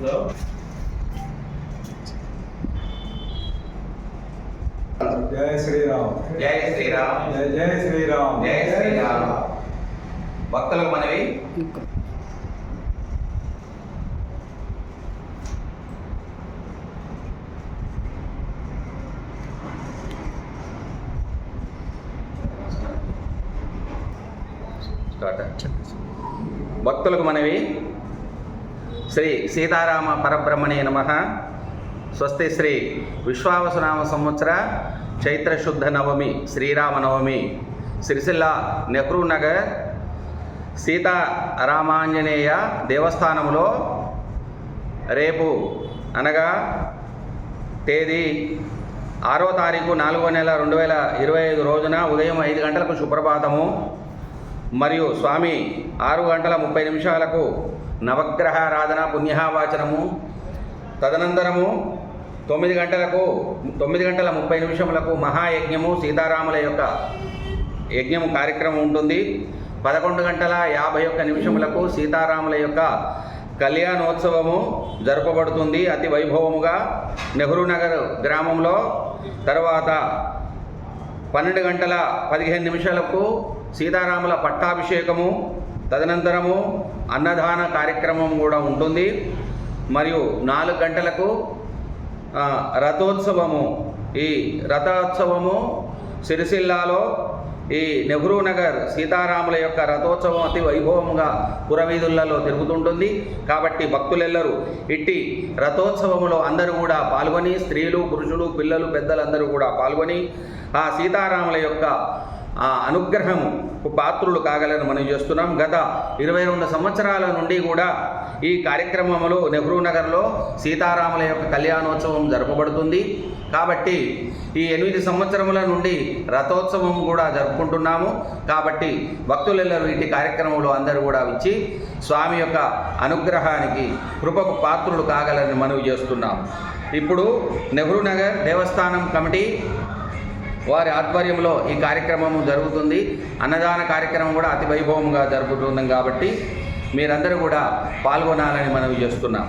జై శ్రీరామ్. జై శ్రీరామ్. జై జై శ్రీరామ్. జై శ్రీరామ్. భక్తులకు మనవి. భక్తులకు మనవి. శ్రీ సీతారామ పరబ్రహ్మణే నమ. స్వస్తి శ్రీ విశ్వావసునామ సంవత్సర చైత్రశుద్ధ నవమి శ్రీరామనవమి సిరిసిల్ల నెహ్రూ నగర్ సీతారామాంజనేయ దేవస్థానంలో రేపు అనగా తేదీ ఆరో తారీఖు నాలుగో నెల రెండు వేల ఇరవై ఐదు రోజున ఉదయం ఐదు గంటలకు సుప్రభాతము. మరియు స్వామి ఆరు గంటల ముప్పై నిమిషాలకు నవగ్రహారాధన పుణ్యవాచనము. తదనంతరము తొమ్మిది గంటలకు తొమ్మిది గంటల ముప్పై నిమిషములకు మహాయజ్ఞము సీతారాముల యొక్క యజ్ఞము కార్యక్రమం ఉంటుంది. పదకొండు గంటల యాభై ఒక్క నిమిషములకు సీతారాముల యొక్క కళ్యాణోత్సవము జరపబడుతుంది అతి వైభవముగా నెహ్రూ నగర్ గ్రామంలో. తర్వాత పన్నెండు గంటల పదిహేను నిమిషాలకు సీతారాముల పట్టాభిషేకము తదనంతరము అన్నదాన కార్యక్రమం కూడా ఉంటుంది. మరియు నాలుగు గంటలకు రథోత్సవము. ఈ రథోత్సవము సిరిసిల్లాలో ఈ నెహ్రూ నగర్ సీతారాముల యొక్క రథోత్సవం అతి వైభవంగా పురవీధులలో తిరుగుతుంటుంది. కాబట్టి భక్తులెల్లరూ ఇట్టి రథోత్సవములో అందరూ కూడా పాల్గొని స్త్రీలు పురుషులు పిల్లలు పెద్దలందరూ కూడా పాల్గొని ఆ సీతారాముల యొక్క ఆ అనుగ్రహం పాత్రులు కాగలని మనం చేస్తున్నాం. గత ఇరవై రెండు సంవత్సరాల నుండి కూడా ఈ కార్యక్రమంలో నెహ్రూ నగర్లో సీతారాముల యొక్క కళ్యాణోత్సవం జరపబడుతుంది. కాబట్టి ఈ ఎనిమిది సంవత్సరముల నుండి రథోత్సవం కూడా జరుపుకుంటున్నాము. కాబట్టి భక్తులెల్లరూ ఇటు కార్యక్రమంలో అందరూ కూడా వచ్చి స్వామి యొక్క అనుగ్రహానికి కృపకు పాత్రులు కాగలని మనవి చేస్తున్నాం. ఇప్పుడు నెహ్రూ నగర్ దేవస్థానం కమిటీ వారి ఆధ్వర్యంలో ఈ కార్యక్రమం జరుగుతుంది. అన్నదాన కార్యక్రమం కూడా అతి వైభవంగా జరుగుతుంది కాబట్టి మీరందరూ కూడా పాల్గొనాలని మనవి చేస్తున్నాం.